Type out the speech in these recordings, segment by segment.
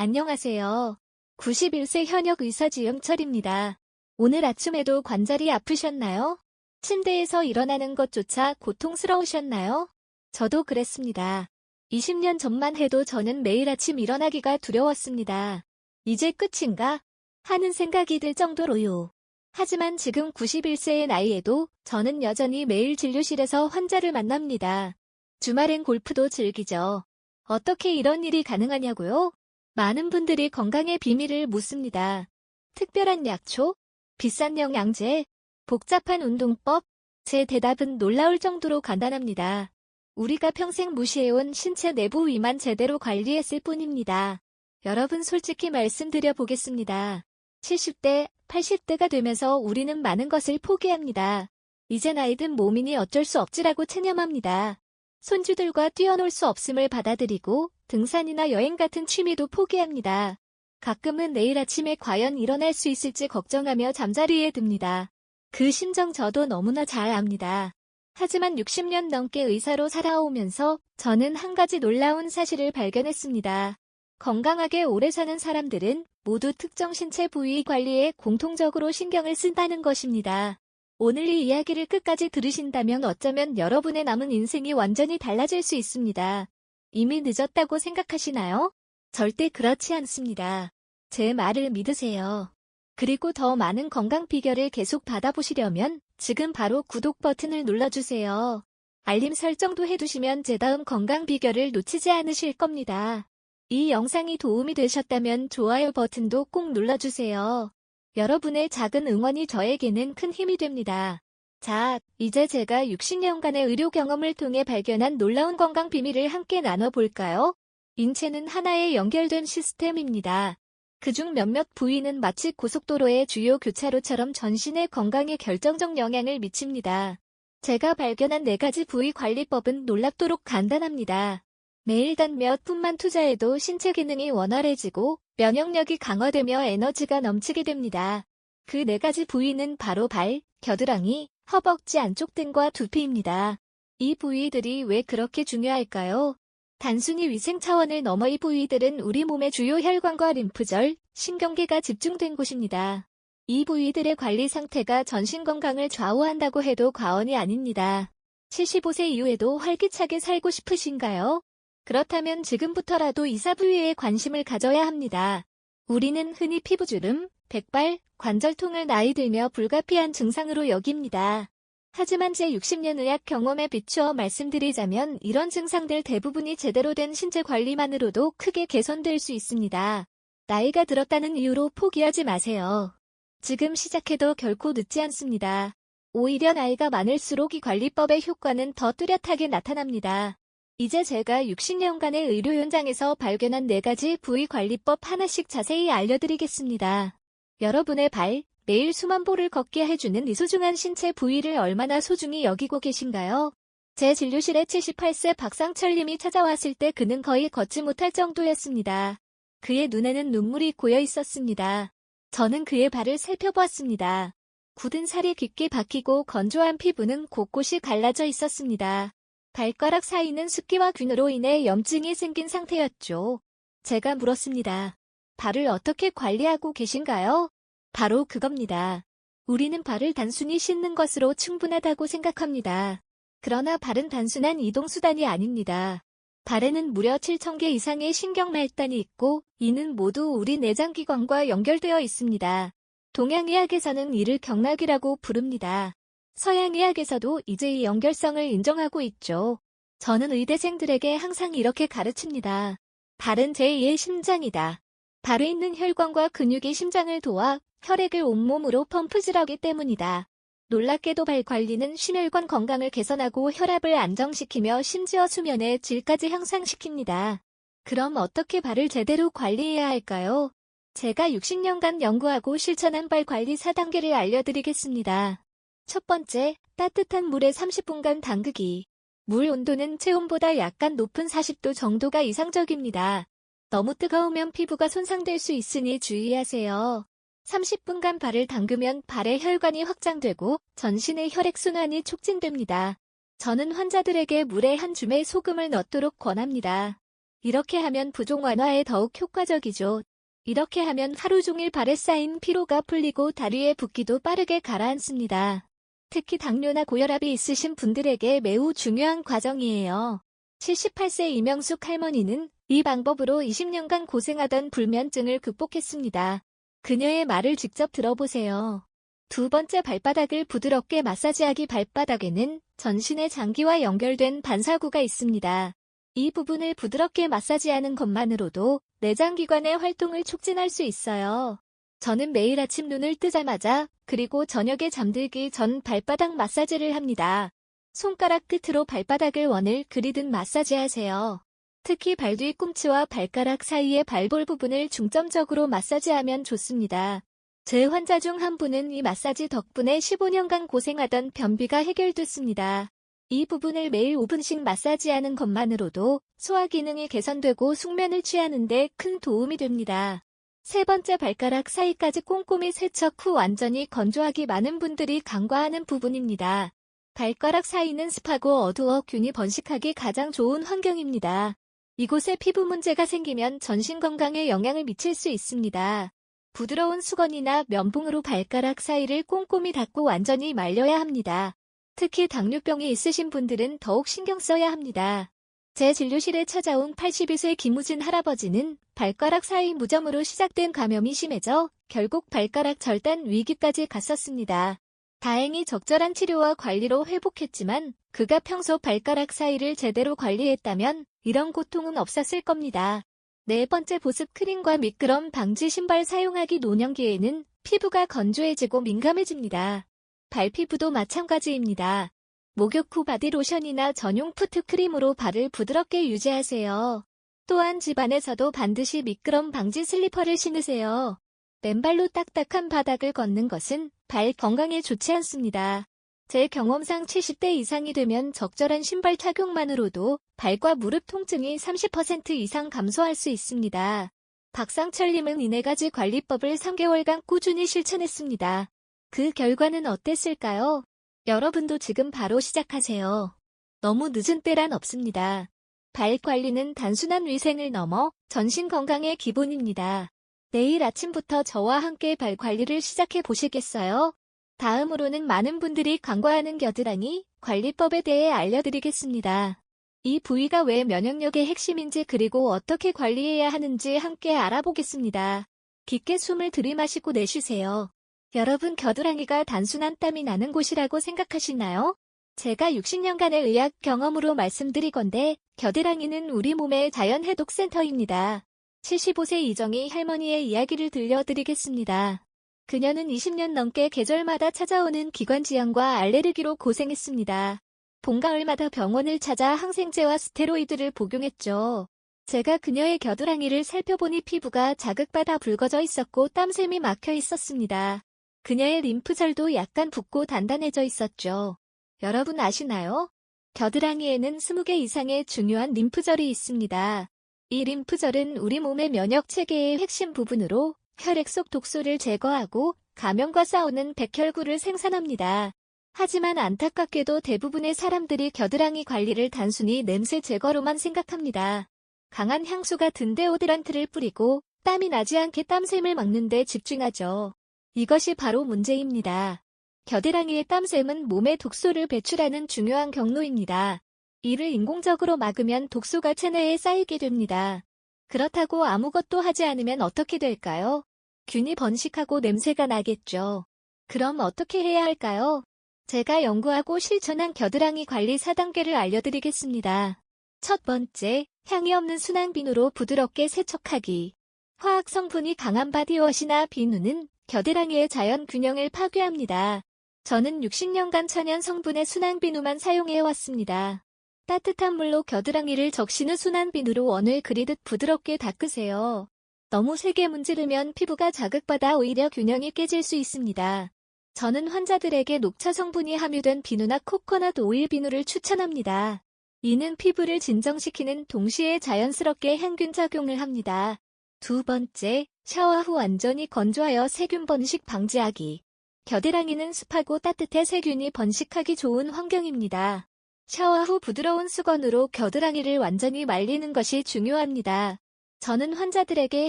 안녕하세요. 91세 현역 의사 지영철입니다. 오늘 아침에도 관절이 아프셨나요? 침대에서 일어나는 것조차 고통스러우셨나요? 저도 그랬습니다. 20년 전만 해도 저는 매일 아침 일어나기가 두려웠습니다. 이제 끝인가? 하는 생각이 들 정도로요. 하지만 지금 91세의 나이에도 저는 여전히 매일 진료실에서 환자를 만납니다. 주말엔 골프도 즐기죠. 어떻게 이런 일이 가능하냐고요? 많은 분들이 건강의 비밀을 묻습니다. 특별한 약초? 비싼 영양제? 복잡한 운동법? 제 대답은 놀라울 정도로 간단합니다. 우리가 평생 무시해온 신체 내부 위만 제대로 관리했을 뿐입니다. 여러분 솔직히 말씀드려 보겠습니다. 70대, 80대가 되면서 우리는 많은 것을 포기합니다. 이제 나이든 몸이니 어쩔 수 없지라고 체념합니다. 손주들과 뛰어놀 수 없음을 받아들이고 등산이나 여행 같은 취미도 포기합니다. 가끔은 내일 아침에 과연 일어날 수 있을지 걱정하며 잠자리에 듭니다. 그 심정 저도 너무나 잘 압니다. 하지만 60년 넘게 의사로 살아오면서 저는 한 가지 놀라운 사실을 발견했습니다. 건강하게 오래 사는 사람들은 모두 특정 신체 부위 관리에 공통적으로 신경을 쓴다는 것입니다. 오늘 이 이야기를 끝까지 들으신다면 어쩌면 여러분의 남은 인생이 완전히 달라질 수 있습니다. 이미 늦었다고 생각하시나요? 절대 그렇지 않습니다. 제 말을 믿으세요. 그리고 더 많은 건강 비결을 계속 받아보시려면 지금 바로 구독 버튼을 눌러주세요. 알림 설정도 해두시면 제 다음 건강 비결을 놓치지 않으실 겁니다. 이 영상이 도움이 되셨다면 좋아요 버튼도 꼭 눌러주세요. 여러분의 작은 응원이 저에게는 큰 힘이 됩니다. 자, 이제 제가 60년간의 의료 경험을 통해 발견한 놀라운 건강 비밀을 함께 나눠볼까요? 인체는 하나의 연결된 시스템입니다. 그중 몇몇 부위는 마치 고속도로의 주요 교차로처럼 전신의 건강에 결정적 영향을 미칩니다. 제가 발견한 네 가지 부위 관리법은 놀랍도록 간단합니다. 매일 단 몇 분만 투자해도 신체 기능이 원활해지고 면역력이 강화되며 에너지가 넘치게 됩니다. 그 네 가지 부위는 바로 발, 겨드랑이, 허벅지 안쪽 등과 두피입니다. 이 부위들이 왜 그렇게 중요할까요? 단순히 위생 차원을 넘어 이 부위들은 우리 몸의 주요 혈관과 림프절, 신경계가 집중된 곳입니다. 이 부위들의 관리 상태가 전신 건강을 좌우한다고 해도 과언이 아닙니다. 75세 이후에도 활기차게 살고 싶으신가요? 그렇다면 지금부터라도 이사 부위에 관심을 가져야 합니다. 우리는 흔히 피부주름, 백발, 관절통을 나이 들며 불가피한 증상으로 여깁니다. 하지만 제 60년 의학 경험에 비추어 말씀드리자면 이런 증상들 대부분이 제대로 된 신체 관리만으로도 크게 개선될 수 있습니다. 나이가 들었다는 이유로 포기하지 마세요. 지금 시작해도 결코 늦지 않습니다. 오히려 나이가 많을수록 이 관리법의 효과는 더 뚜렷하게 나타납니다. 이제 제가 60년간의 의료 현장에서 발견한 4가지 부위 관리법 하나씩 자세히 알려드리겠습니다. 여러분의 발, 매일 수만 보를 걷게 해주는 이 소중한 신체 부위를 얼마나 소중히 여기고 계신가요? 제 진료실에 78세 박상철님이 찾아왔을 때 그는 거의 걷지 못할 정도였습니다. 그의 눈에는 눈물이 고여 있었습니다. 저는 그의 발을 살펴보았습니다. 굳은 살이 깊게 박히고 건조한 피부는 곳곳이 갈라져 있었습니다. 발가락 사이는 습기와 균으로 인해 염증이 생긴 상태였죠. 제가 물었습니다. 발을 어떻게 관리하고 계신가요? 바로 그겁니다. 우리는 발을 단순히 씻는 것으로 충분하다고 생각합니다. 그러나 발은 단순한 이동수단이 아닙니다. 발에는 무려 7,000개 이상의 신경말단이 있고 이는 모두 우리 내장기관과 연결되어 있습니다. 동양의학에서는 이를 경락이라고 부릅니다. 서양의학에서도 이제 이 연결성을 인정하고 있죠. 저는 의대생들에게 항상 이렇게 가르칩니다. 발은 제2의 심장이다. 발에 있는 혈관과 근육이 심장을 도와 혈액을 온몸으로 펌프질하기 때문이다. 놀랍게도 발 관리는 심혈관 건강을 개선하고 혈압을 안정시키며 심지어 수면의 질까지 향상시킵니다. 그럼 어떻게 발을 제대로 관리해야 할까요? 제가 60년간 연구하고 실천한 발 관리 4단계를 알려드리겠습니다. 첫 번째, 따뜻한 물에 30분간 담그기. 물 온도는 체온보다 약간 높은 40도 정도가 이상적입니다. 너무 뜨거우면 피부가 손상될 수 있으니 주의하세요. 30분간 발을 담그면 발의 혈관이 확장되고 전신의 혈액순환이 촉진됩니다. 저는 환자들에게 물에 한 줌의 소금을 넣도록 권합니다. 이렇게 하면 부종 완화에 더욱 효과적이죠. 이렇게 하면 하루 종일 발에 쌓인 피로가 풀리고 다리의 붓기도 빠르게 가라앉습니다. 특히 당뇨나 고혈압이 있으신 분들에게 매우 중요한 과정이에요. 78세 이명숙 할머니는 이 방법으로 20년간 고생하던 불면증을 극복했습니다. 그녀의 말을 직접 들어보세요. 두 번째 발바닥을 부드럽게 마사지하기 발바닥에는 전신의 장기와 연결된 반사구가 있습니다. 이 부분을 부드럽게 마사지하는 것만으로도 내장기관의 활동을 촉진할 수 있어요. 저는 매일 아침 눈을 뜨자마자 그리고 저녁에 잠들기 전 발바닥 마사지를 합니다. 손가락 끝으로 발바닥을 원을 그리듯 마사지하세요. 특히 발 뒤 꿈치와 발가락 사이의 발볼 부분을 중점적으로 마사지하면 좋습니다. 제 환자 중 한 분은 이 마사지 덕분에 15년간 고생하던 변비가 해결됐습니다. 이 부분을 매일 5분씩 마사지하는 것만으로도 소화 기능이 개선되고 숙면을 취하는 데 큰 도움이 됩니다. 세 번째 발가락 사이까지 꼼꼼히 세척 후 완전히 건조하기 많은 분들이 간과하는 부분입니다. 발가락 사이는 습하고 어두워 균이 번식하기 가장 좋은 환경입니다. 이곳에 피부 문제가 생기면 전신 건강에 영향을 미칠 수 있습니다. 부드러운 수건이나 면봉으로 발가락 사이를 꼼꼼히 닦고 완전히 말려야 합니다. 특히 당뇨병이 있으신 분들은 더욱 신경 써야 합니다. 제 진료실에 찾아온 82세 김우진 할아버지는 발가락 사이 무점으로 시작된 감염이 심해져 결국 발가락 절단 위기까지 갔었습니다. 다행히 적절한 치료와 관리로 회복했지만 그가 평소 발가락 사이를 제대로 관리했다면 이런 고통은 없었을 겁니다. 네 번째 보습 크림과 미끄럼 방지 신발 사용하기 노년기에는 피부가 건조해지고 민감해집니다. 발피부도 마찬가지입니다. 목욕 후 바디로션이나 전용 푸트 크림으로 발을 부드럽게 유지하세요. 또한 집안에서도 반드시 미끄럼 방지 슬리퍼를 신으세요. 맨발로 딱딱한 바닥을 걷는 것은 발 건강에 좋지 않습니다. 제 경험상 70대 이상이 되면 적절한 신발 착용만으로도 발과 무릎 통증이 30% 이상 감소할 수 있습니다. 박상철님은 이네 가지 관리법을 3개월간 꾸준히 실천했습니다. 그 결과는 어땠을까요? 여러분도 지금 바로 시작하세요. 너무 늦은 때란 없습니다. 발 관리는 단순한 위생을 넘어 전신 건강의 기본입니다. 내일 아침부터 저와 함께 발 관리를 시작해 보시겠어요? 다음으로는 많은 분들이 간과하는 겨드랑이 관리법에 대해 알려드리겠습니다. 이 부위가 왜 면역력의 핵심인지 그리고 어떻게 관리해야 하는지 함께 알아보겠습니다. 깊게 숨을 들이마시고 내쉬세요. 여러분 겨드랑이가 단순한 땀이 나는 곳이라고 생각하시나요? 제가 60년간의 의학 경험으로 말씀드리건데 겨드랑이는 우리 몸의 자연 해독 센터입니다. 75세 이정희 할머니의 이야기를 들려드리겠습니다. 그녀는 20년 넘게 계절마다 찾아오는 기관지염과 알레르기로 고생했습니다. 봄, 가을마다 병원을 찾아 항생제와 스테로이드를 복용했죠. 제가 그녀의 겨드랑이를 살펴보니 피부가 자극받아 붉어져 있었고 땀샘이 막혀 있었습니다. 그녀의 림프절도 약간 붓고 단단해져 있었죠. 여러분 아시나요? 겨드랑이에는 20개 이상의 중요한 림프절이 있습니다. 이 림프절은 우리 몸의 면역 체계의 핵심 부분으로 혈액 속 독소를 제거하고 감염과 싸우는 백혈구를 생산합니다. 하지만 안타깝게도 대부분의 사람들이 겨드랑이 관리를 단순히 냄새 제거로만 생각합니다. 강한 향수 같은 데오드란트를 뿌리고 땀이 나지 않게 땀샘을 막는 데 집중하죠. 이것이 바로 문제입니다. 겨드랑이의 땀샘은 몸에 독소를 배출하는 중요한 경로입니다. 이를 인공적으로 막으면 독소가 체내에 쌓이게 됩니다. 그렇다고 아무것도 하지 않으면 어떻게 될까요? 균이 번식하고 냄새가 나겠죠. 그럼 어떻게 해야 할까요? 제가 연구하고 실천한 겨드랑이 관리 4단계를 알려드리겠습니다. 첫 번째, 향이 없는 순한 비누로 부드럽게 세척하기. 화학 성분이 강한 바디워시나 비누는 겨드랑이의 자연 균형을 파괴합니다. 저는 60년간 천연 성분의 순한 비누만 사용해왔습니다. 따뜻한 물로 겨드랑이를 적시는 순한 비누로 원을 그리듯 부드럽게 닦으세요. 너무 세게 문지르면 피부가 자극받아 오히려 균형이 깨질 수 있습니다. 저는 환자들에게 녹차 성분이 함유된 비누나 코코넛 오일 비누를 추천합니다. 이는 피부를 진정시키는 동시에 자연스럽게 향균 작용을 합니다. 두 번째, 샤워 후 완전히 건조하여 세균 번식 방지하기. 겨드랑이는 습하고 따뜻해 세균이 번식하기 좋은 환경입니다. 샤워 후 부드러운 수건으로 겨드랑이를 완전히 말리는 것이 중요합니다. 저는 환자들에게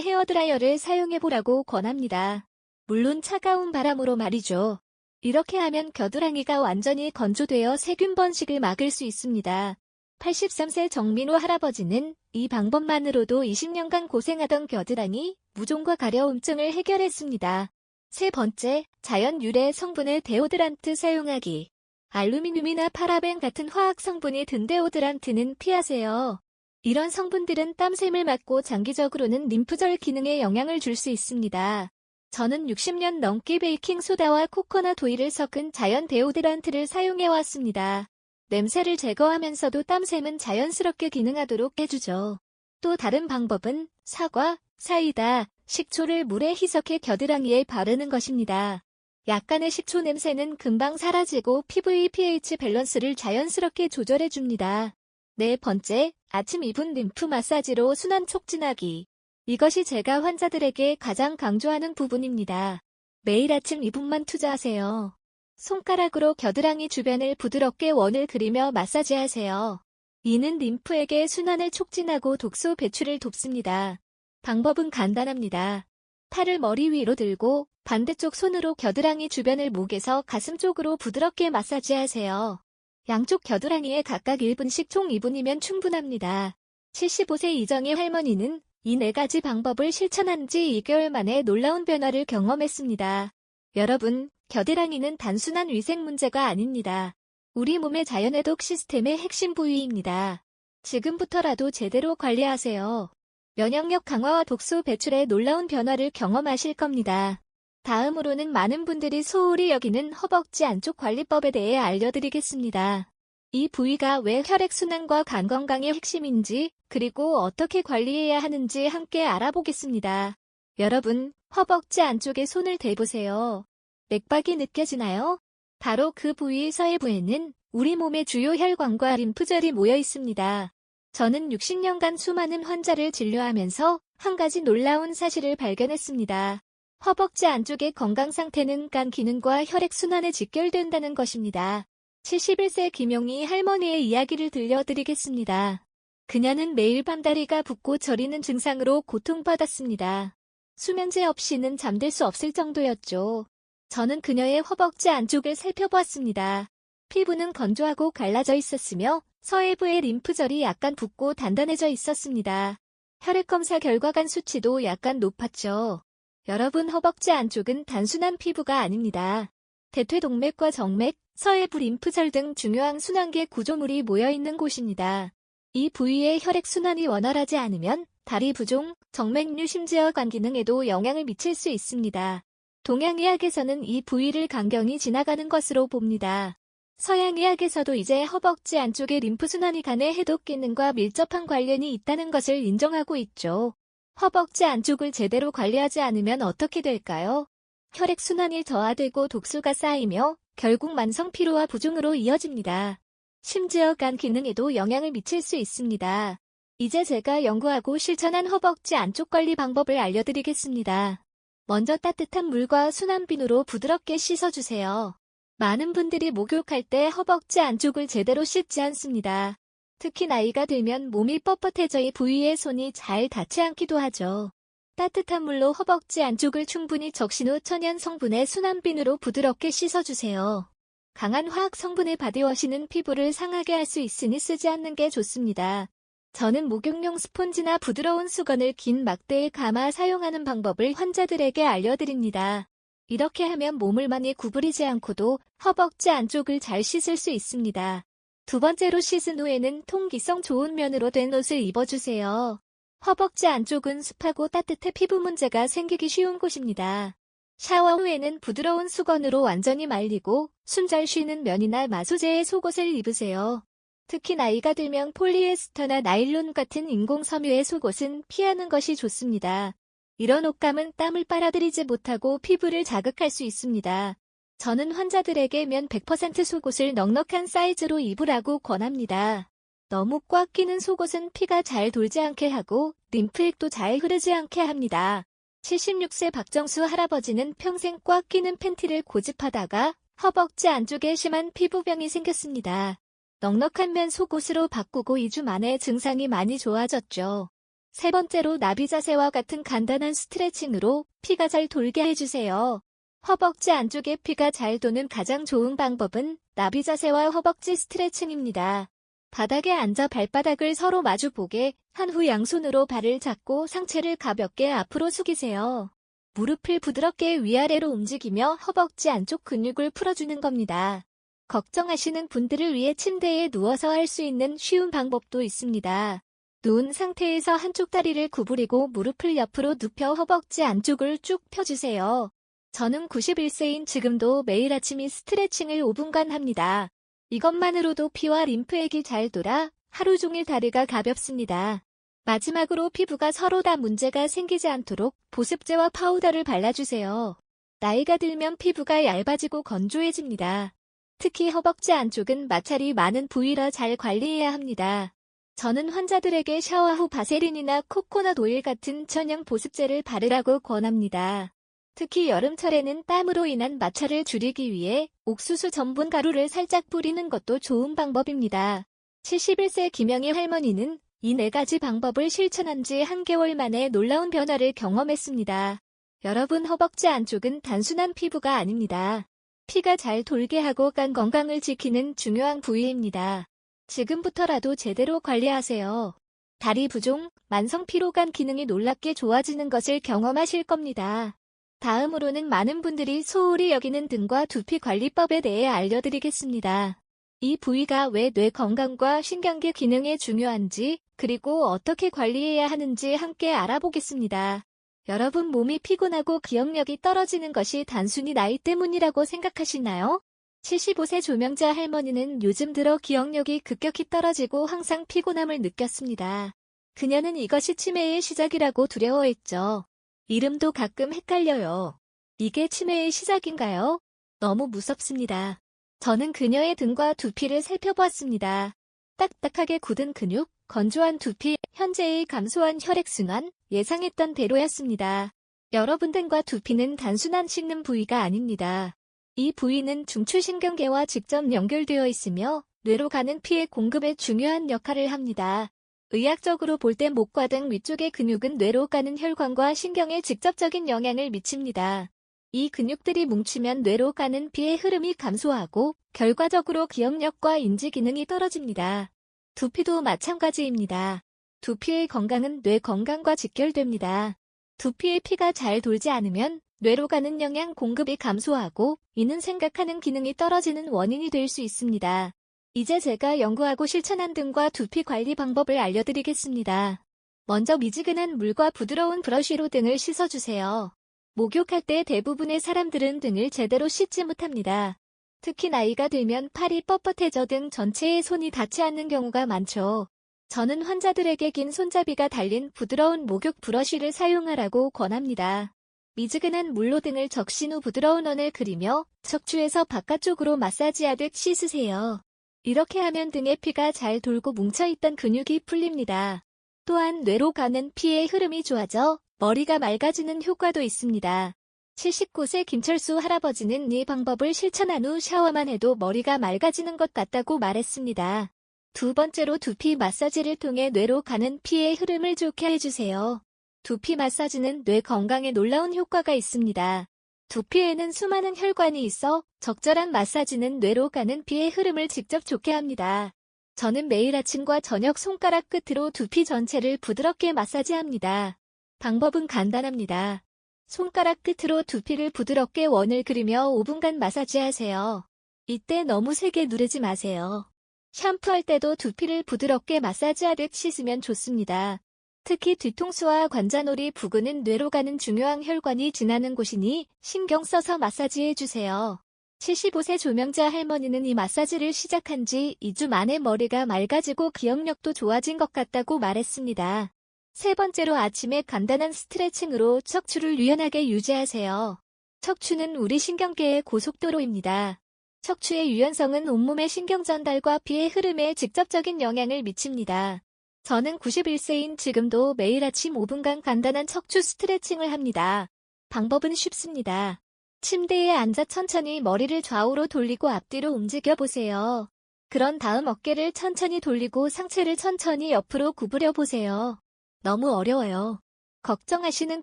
헤어드라이어를 사용해보라고 권합니다. 물론 차가운 바람으로 말이죠. 이렇게 하면 겨드랑이가 완전히 건조되어 세균 번식을 막을 수 있습니다. 83세 정민호 할아버지는 이 방법만으로도 20년간 고생하던 겨드랑이, 무좀과 가려움증을 해결했습니다. 세 번째, 자연 유래 성분의 데오드란트 사용하기. 알루미늄이나 파라벤 같은 화학 성분이 든 데오드란트는 피하세요. 이런 성분들은 땀샘을 막고 장기적으로는 림프절 기능에 영향을 줄 수 있습니다. 저는 60년 넘게 베이킹소다와 코코넛 오일을 섞은 자연 데오드란트를 사용해왔습니다. 냄새를 제거하면서도 땀샘은 자연스럽게 기능하도록 해주죠. 또 다른 방법은 사과, 사이다, 식초를 물에 희석해 겨드랑이에 바르는 것입니다. 약간의 식초 냄새는 금방 사라지고 피부의 pH 밸런스를 자연스럽게 조절해줍니다. 네 번째, 아침 2분 림프 마사지로 순환 촉진하기. 이것이 제가 환자들에게 가장 강조하는 부분입니다. 매일 아침 2분만 투자하세요. 손가락으로 겨드랑이 주변을 부드럽게 원을 그리며 마사지하세요. 이는 림프에게 순환을 촉진하고 독소 배출을 돕습니다. 방법은 간단합니다. 팔을 머리 위로 들고 반대쪽 손으로 겨드랑이 주변을 목에서 가슴 쪽으로 부드럽게 마사지하세요. 양쪽 겨드랑이에 각각 1분씩 총 2분이면 충분합니다. 75세 이정의 할머니는 이 네 가지 방법을 실천한 지 2개월 만에 놀라운 변화를 경험했습니다. 여러분, 겨드랑이는 단순한 위생 문제가 아닙니다. 우리 몸의 자연해독 시스템의 핵심 부위입니다. 지금부터라도 제대로 관리하세요. 면역력 강화와 독소 배출에 놀라운 변화를 경험하실 겁니다. 다음으로는 많은 분들이 소홀히 여기는 허벅지 안쪽 관리법에 대해 알려드리겠습니다. 이 부위가 왜 혈액순환과 간 건강의 핵심인지, 그리고 어떻게 관리해야 하는지 함께 알아보겠습니다. 여러분, 허벅지 안쪽에 손을 대보세요. 맥박이 느껴지나요? 바로 그 부위 서해부에는 우리 몸의 주요 혈관과 림프절이 모여 있습니다. 저는 60년간 수많은 환자를 진료하면서 한 가지 놀라운 사실을 발견했습니다. 허벅지 안쪽의 건강 상태는 간 기능과 혈액순환에 직결된다는 것입니다. 71세 김용희 할머니의 이야기를 들려드리겠습니다. 그녀는 매일 밤 다리가 붓고 저리는 증상으로 고통받았습니다. 수면제 없이는 잠들 수 없을 정도였죠. 저는 그녀의 허벅지 안쪽을 살펴보았습니다. 피부는 건조하고 갈라져 있었으며 서해부의 림프절이 약간 붓고 단단해져 있었습니다. 혈액검사 결과 간 수치도 약간 높았죠. 여러분 허벅지 안쪽은 단순한 피부가 아닙니다. 대퇴동맥과 정맥, 서해부 림프절 등 중요한 순환계 구조물이 모여있는 곳입니다. 이 부위의 혈액순환이 원활하지 않으면 다리 부종, 정맥류 심지어 간 기능에도 영향을 미칠 수 있습니다. 동양의학에서는 이 부위를 강경히 지나가는 것으로 봅니다. 서양의학에서도 이제 허벅지 안쪽의 림프순환이 간의 해독 기능과 밀접한 관련이 있다는 것을 인정하고 있죠. 허벅지 안쪽을 제대로 관리하지 않으면 어떻게 될까요? 혈액순환이 저하되고 독소가 쌓이며 결국 만성 피로와 부종으로 이어집니다. 심지어 간 기능에도 영향을 미칠 수 있습니다. 이제 제가 연구하고 실천한 허벅지 안쪽 관리 방법을 알려드리겠습니다. 먼저 따뜻한 물과 순한 비누로 부드럽게 씻어주세요. 많은 분들이 목욕할 때 허벅지 안쪽을 제대로 씻지 않습니다. 특히 나이가 들면 몸이 뻣뻣해져 이 부위에 손이 잘 닿지 않기도 하죠. 따뜻한 물로 허벅지 안쪽을 충분히 적신 후 천연 성분의 순한 비누로 부드럽게 씻어주세요. 강한 화학 성분의 바디워시는 피부를 상하게 할 수 있으니 쓰지 않는 게 좋습니다. 저는 목욕용 스폰지나 부드러운 수건을 긴 막대에 감아 사용하는 방법을 환자들에게 알려드립니다. 이렇게 하면 몸을 많이 구부리지 않고도 허벅지 안쪽을 잘 씻을 수 있습니다. 두 번째로 씻은 후에는 통기성 좋은 면으로 된 옷을 입어주세요. 허벅지 안쪽은 습하고 따뜻해 피부 문제가 생기기 쉬운 곳입니다. 샤워 후에는 부드러운 수건으로 완전히 말리고 숨 잘 쉬는 면이나 마소제의 속옷을 입으세요. 특히 나이가 들면 폴리에스터나 나일론 같은 인공 섬유의 속옷은 피하는 것이 좋습니다. 이런 옷감은 땀을 빨아들이지 못하고 피부를 자극할 수 있습니다. 저는 환자들에게 면 100% 속옷을 넉넉한 사이즈로 입으라고 권합니다. 너무 꽉 끼는 속옷은 피가 잘 돌지 않게 하고 림프액도 잘 흐르지 않게 합니다. 76세 박정수 할아버지는 평생 꽉 끼는 팬티를 고집하다가 허벅지 안쪽에 심한 피부병이 생겼습니다. 넉넉한 면 속옷으로 바꾸고 2주 만에 증상이 많이 좋아졌죠. 세 번째로 나비 자세와 같은 간단한 스트레칭으로 피가 잘 돌게 해주세요. 허벅지 안쪽에 피가 잘 도는 가장 좋은 방법은 나비 자세와 허벅지 스트레칭입니다. 바닥에 앉아 발바닥을 서로 마주보게 한 후 양손으로 발을 잡고 상체를 가볍게 앞으로 숙이세요. 무릎을 부드럽게 위아래로 움직이며 허벅지 안쪽 근육을 풀어주는 겁니다. 걱정하시는 분들을 위해 침대에 누워서 할 수 있는 쉬운 방법도 있습니다. 누운 상태에서 한쪽 다리를 구부리고 무릎을 옆으로 눕혀 허벅지 안쪽을 쭉 펴주세요. 저는 91세인 지금도 매일 아침 이 스트레칭을 5분간 합니다. 이것만으로도 피와 림프액이 잘 돌아 하루 종일 다리가 가볍습니다. 마지막으로 피부가 서로 다 문제가 생기지 않도록 보습제와 파우더를 발라주세요. 나이가 들면 피부가 얇아지고 건조해집니다. 특히 허벅지 안쪽은 마찰이 많은 부위라 잘 관리해야 합니다. 저는 환자들에게 샤워 후 바세린이나 코코넛 오일 같은 천연 보습제를 바르라고 권합니다. 특히 여름철에는 땀으로 인한 마찰을 줄이기 위해 옥수수 전분 가루를 살짝 뿌리는 것도 좋은 방법입니다. 71세 김영희 할머니는 이 네 가지 방법을 실천한 지 한 개월 만에 놀라운 변화를 경험했습니다. 여러분 허벅지 안쪽은 단순한 피부가 아닙니다. 피가 잘 돌게 하고 간 건강을 지키는 중요한 부위입니다. 지금부터라도 제대로 관리하세요. 다리 부종, 만성 피로감 기능이 놀랍게 좋아지는 것을 경험하실 겁니다. 다음으로는 많은 분들이 소홀히 여기는 등과 두피 관리법에 대해 알려드리겠습니다. 이 부위가 왜 뇌 건강과 신경계 기능에 중요한지, 그리고 어떻게 관리해야 하는지 함께 알아보겠습니다. 여러분 몸이 피곤하고 기억력이 떨어지는 것이 단순히 나이 때문이라고 생각하시나요? 75세 조명자 할머니는 요즘 들어 기억력이 급격히 떨어지고 항상 피곤함을 느꼈습니다. 그녀는 이것이 치매의 시작이라고 두려워했죠. 이름도 가끔 헷갈려요. 이게 치매의 시작인가요? 너무 무섭습니다. 저는 그녀의 등과 두피를 살펴보았습니다. 딱딱하게 굳은 근육, 건조한 두피, 현재의 감소한 혈액순환, 예상했던 대로였습니다. 여러분 등과 두피는 단순한 씻는 부위가 아닙니다. 이 부위는 중추신경계와 직접 연결되어 있으며 뇌로 가는 피의 공급에 중요한 역할을 합니다. 의학적으로 볼 때 목과 등 위쪽의 근육은 뇌로 가는 혈관과 신경에 직접적인 영향을 미칩니다. 이 근육들이 뭉치면 뇌로 가는 피의 흐름이 감소하고 결과적으로 기억력과 인지 기능이 떨어집니다. 두피도 마찬가지입니다. 두피의 건강은 뇌 건강과 직결됩니다. 두피의 피가 잘 돌지 않으면 뇌로 가는 영양 공급이 감소하고 이는 생각하는 기능이 떨어지는 원인이 될 수 있습니다. 이제 제가 연구하고 실천한 등과 두피 관리 방법을 알려드리겠습니다. 먼저 미지근한 물과 부드러운 브러쉬로 등을 씻어주세요. 목욕할 때 대부분의 사람들은 등을 제대로 씻지 못합니다. 특히 나이가 들면 팔이 뻣뻣해져 등 전체의 손이 닿지 않는 경우가 많죠. 저는 환자들에게 긴 손잡이가 달린 부드러운 목욕 브러쉬를 사용하라고 권합니다. 미지근한 물로 등을 적신 후 부드러운 원을 그리며 척추에서 바깥쪽으로 마사지하듯 씻으세요. 이렇게 하면 등의 피가 잘 돌고 뭉쳐있던 근육이 풀립니다. 또한 뇌로 가는 피의 흐름이 좋아져 머리가 맑아지는 효과도 있습니다. 79세 김철수 할아버지는 이 방법을 실천한 후 샤워만 해도 머리가 맑아지는 것 같다고 말했습니다. 두 번째로 두피 마사지를 통해 뇌로 가는 피의 흐름을 좋게 해주세요. 두피 마사지는 뇌 건강에 놀라운 효과가 있습니다. 두피에는 수많은 혈관이 있어 적절한 마사지는 뇌로 가는 피의 흐름을 직접 좋게 합니다. 저는 매일 아침과 저녁 손가락 끝으로 두피 전체를 부드럽게 마사지합니다. 방법은 간단합니다. 손가락 끝으로 두피를 부드럽게 원을 그리며 5분간 마사지하세요. 이때 너무 세게 누르지 마세요. 샴푸할 때도 두피를 부드럽게 마사지하듯 씻으면 좋습니다. 특히 뒤통수와 관자놀이 부근은 뇌로 가는 중요한 혈관이 지나는 곳이니 신경 써서 마사지해 주세요. 75세 조명자 할머니는 이 마사지를 시작한 지 2주 만에 머리가 맑아지고 기억력도 좋아진 것 같다고 말했습니다. 세 번째로 아침에 간단한 스트레칭으로 척추를 유연하게 유지하세요. 척추는 우리 신경계의 고속도로입니다. 척추의 유연성은 온몸의 신경 전달과 피의 흐름에 직접적인 영향을 미칩니다. 저는 91세인 지금도 매일 아침 5분간 간단한 척추 스트레칭을 합니다. 방법은 쉽습니다. 침대에 앉아 천천히 머리를 좌우로 돌리고 앞뒤로 움직여 보세요. 그런 다음 어깨를 천천히 돌리고 상체를 천천히 옆으로 구부려 보세요. 너무 어려워요. 걱정하시는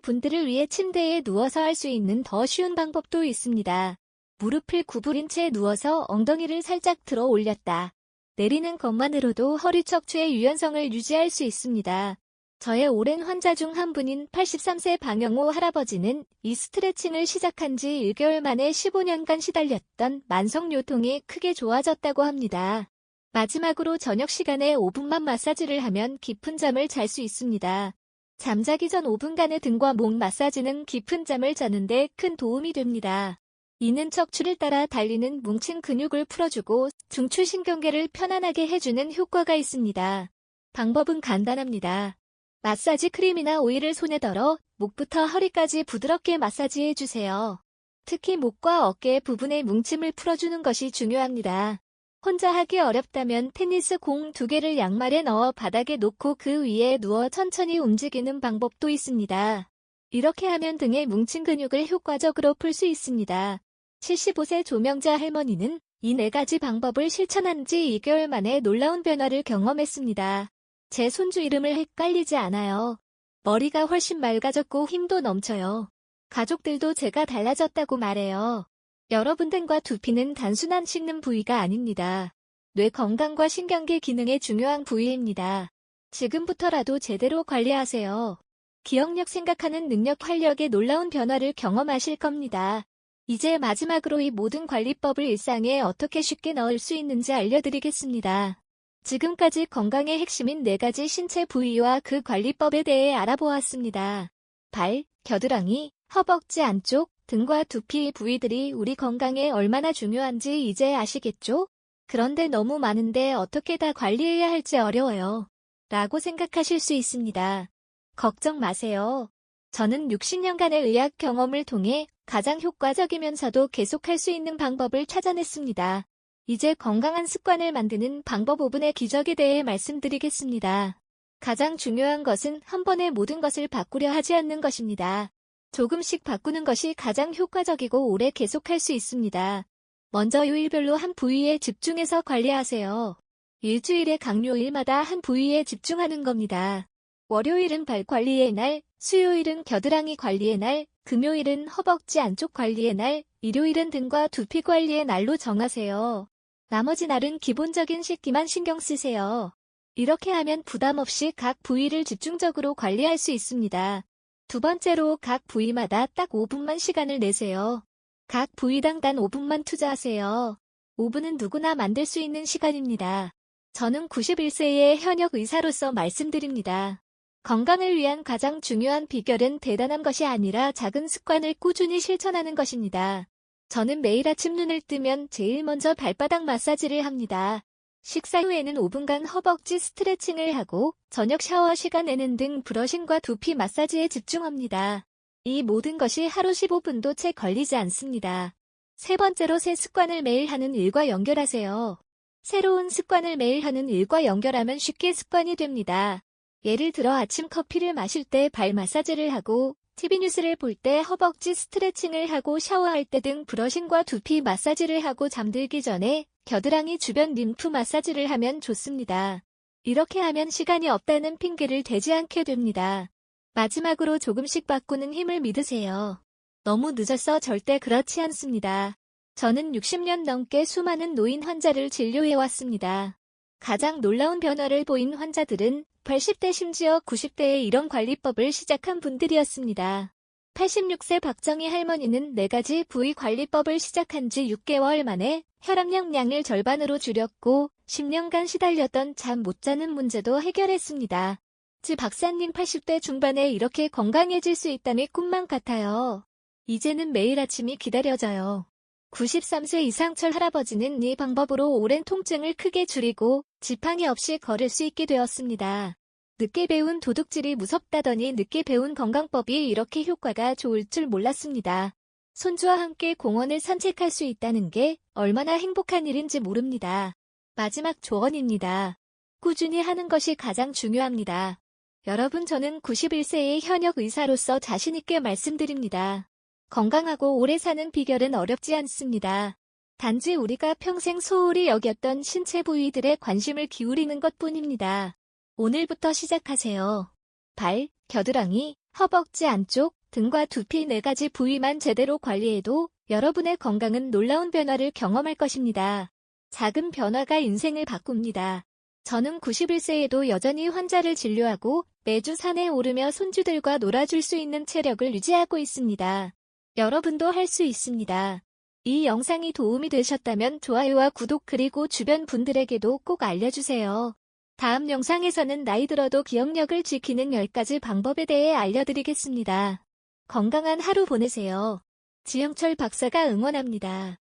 분들을 위해 침대에 누워서 할 수 있는 더 쉬운 방법도 있습니다. 무릎을 구부린 채 누워서 엉덩이를 살짝 들어 올렸다. 내리는 것만으로도 허리 척추의 유연성을 유지할 수 있습니다. 저의 오랜 환자 중 한 분인 83세 방영호 할아버지는 이 스트레칭을 시작한 지 1개월 만에 15년간 시달렸던 만성요통이 크게 좋아졌다고 합니다. 마지막으로 저녁 시간에 5분만 마사지를 하면 깊은 잠을 잘 수 있습니다. 잠자기 전 5분간의 등과 목 마사지는 깊은 잠을 자는데 큰 도움이 됩니다. 이는 척추를 따라 달리는 뭉친 근육을 풀어주고 중추신경계를 편안하게 해주는 효과가 있습니다. 방법은 간단합니다. 마사지 크림이나 오일을 손에 덜어 목부터 허리까지 부드럽게 마사지해 주세요. 특히 목과 어깨 부분의 뭉침을 풀어주는 것이 중요합니다. 혼자 하기 어렵다면 테니스 공 두 개를 양말에 넣어 바닥에 놓고 그 위에 누워 천천히 움직이는 방법도 있습니다. 이렇게 하면 등의 뭉친 근육을 효과적으로 풀 수 있습니다. 75세 조명자 할머니는 이 네 가지 방법을 실천한 지 2개월 만에 놀라운 변화를 경험했습니다. 제 손주 이름을 헷갈리지 않아요. 머리가 훨씬 맑아졌고 힘도 넘쳐요. 가족들도 제가 달라졌다고 말해요. 여러분 등과 두피는 단순한 씻는 부위가 아닙니다. 뇌 건강과 신경계 기능에 중요한 부위입니다. 지금부터라도 제대로 관리하세요. 기억력 생각하는 능력 활력의 놀라운 변화를 경험하실 겁니다. 이제 마지막으로 이 모든 관리법을 일상에 어떻게 쉽게 넣을 수 있는지 알려드리겠습니다. 지금까지 건강의 핵심인 네 가지 신체 부위와 그 관리법에 대해 알아보았습니다. 발, 겨드랑이, 허벅지 안쪽, 등과 두피 부위들이 우리 건강에 얼마나 중요한지 이제 아시겠죠? 그런데 너무 많은데 어떻게 다 관리해야 할지 어려워요. 라고 생각하실 수 있습니다. 걱정 마세요. 저는 60년간의 의학 경험을 통해 가장 효과적이면서도 계속할 수 있는 방법을 찾아냈습니다. 이제 건강한 습관을 만드는 방법 5분의 기적에 대해 말씀드리겠습니다. 가장 중요한 것은 한 번에 모든 것을 바꾸려 하지 않는 것입니다. 조금씩 바꾸는 것이 가장 효과적이고 오래 계속할 수 있습니다. 먼저 요일별로 한 부위에 집중해서 관리하세요. 일주일에 강요일마다 한 부위에 집중하는 겁니다. 월요일은 발 관리의 날, 수요일은 겨드랑이 관리의 날, 금요일은 허벅지 안쪽 관리의 날, 일요일은 등과 두피 관리의 날로 정하세요. 나머지 날은 기본적인 씻기만 신경 쓰세요. 이렇게 하면 부담 없이 각 부위를 집중적으로 관리할 수 있습니다. 두 번째로 각 부위마다 딱 5분만 시간을 내세요. 각 부위당 단 5분만 투자하세요. 5분은 누구나 만들 수 있는 시간입니다. 저는 91세의 현역 의사로서 말씀드립니다. 건강을 위한 가장 중요한 비결은 대단한 것이 아니라 작은 습관을 꾸준히 실천하는 것입니다. 저는 매일 아침 눈을 뜨면 제일 먼저 발바닥 마사지를 합니다. 식사 후에는 5분간 허벅지 스트레칭을 하고 저녁 샤워 시간에는 등 브러싱과 두피 마사지에 집중합니다. 이 모든 것이 하루 15분도 채 걸리지 않습니다. 세 번째로 새 습관을 매일 하는 일과 연결하세요. 새로운 습관을 매일 하는 일과 연결하면 쉽게 습관이 됩니다. 예를 들어 아침 커피를 마실 때 발 마사지를 하고 TV 뉴스를 볼 때 허벅지 스트레칭을 하고 샤워할 때 등 브러싱과 두피 마사지를 하고 잠들기 전에 겨드랑이 주변 림프 마사지를 하면 좋습니다. 이렇게 하면 시간이 없다는 핑계를 대지 않게 됩니다. 마지막으로 조금씩 바꾸는 힘을 믿으세요. 너무 늦어서 절대 그렇지 않습니다. 저는 60년 넘게 수많은 노인 환자를 진료해왔습니다. 가장 놀라운 변화를 보인 환자들은 80대 심지어 90대에 이런 관리법을 시작한 분들이었습니다. 86세 박정희 할머니는 4가지 부위 관리법을 시작한 지 6개월 만에 혈압약 량을 절반으로 줄였고 10년간 시달렸던 잠 못 자는 문제도 해결했습니다. 지 박사님 80대 중반에 이렇게 건강해질 수 있다니 꿈만 같아요. 이제는 매일 아침이 기다려져요. 93세 이상철 할아버지는 이 방법으로 오랜 통증을 크게 줄이고 지팡이 없이 걸을 수 있게 되었습니다. 늦게 배운 도둑질이 무섭다더니 늦게 배운 건강법이 이렇게 효과가 좋을 줄 몰랐습니다. 손주와 함께 공원을 산책할 수 있다는 게 얼마나 행복한 일인지 모릅니다. 마지막 조언입니다. 꾸준히 하는 것이 가장 중요합니다. 여러분 저는 91세의 현역 의사로서 자신있게 말씀드립니다. 건강하고 오래 사는 비결은 어렵지 않습니다. 단지 우리가 평생 소홀히 여겼던 신체 부위들에 관심을 기울이는 것 뿐입니다. 오늘부터 시작하세요. 발, 겨드랑이, 허벅지 안쪽, 등과 두피 네 가지 부위만 제대로 관리해도 여러분의 건강은 놀라운 변화를 경험할 것입니다. 작은 변화가 인생을 바꿉니다. 저는 91세에도 여전히 환자를 진료하고 매주 산에 오르며 손주들과 놀아줄 수 있는 체력을 유지하고 있습니다. 여러분도 할 수 있습니다. 이 영상이 도움이 되셨다면 좋아요와 구독 그리고 주변 분들에게도 꼭 알려주세요. 다음 영상에서는 나이 들어도 기억력을 지키는 10가지 방법에 대해 알려드리겠습니다. 건강한 하루 보내세요. 지영철 박사가 응원합니다.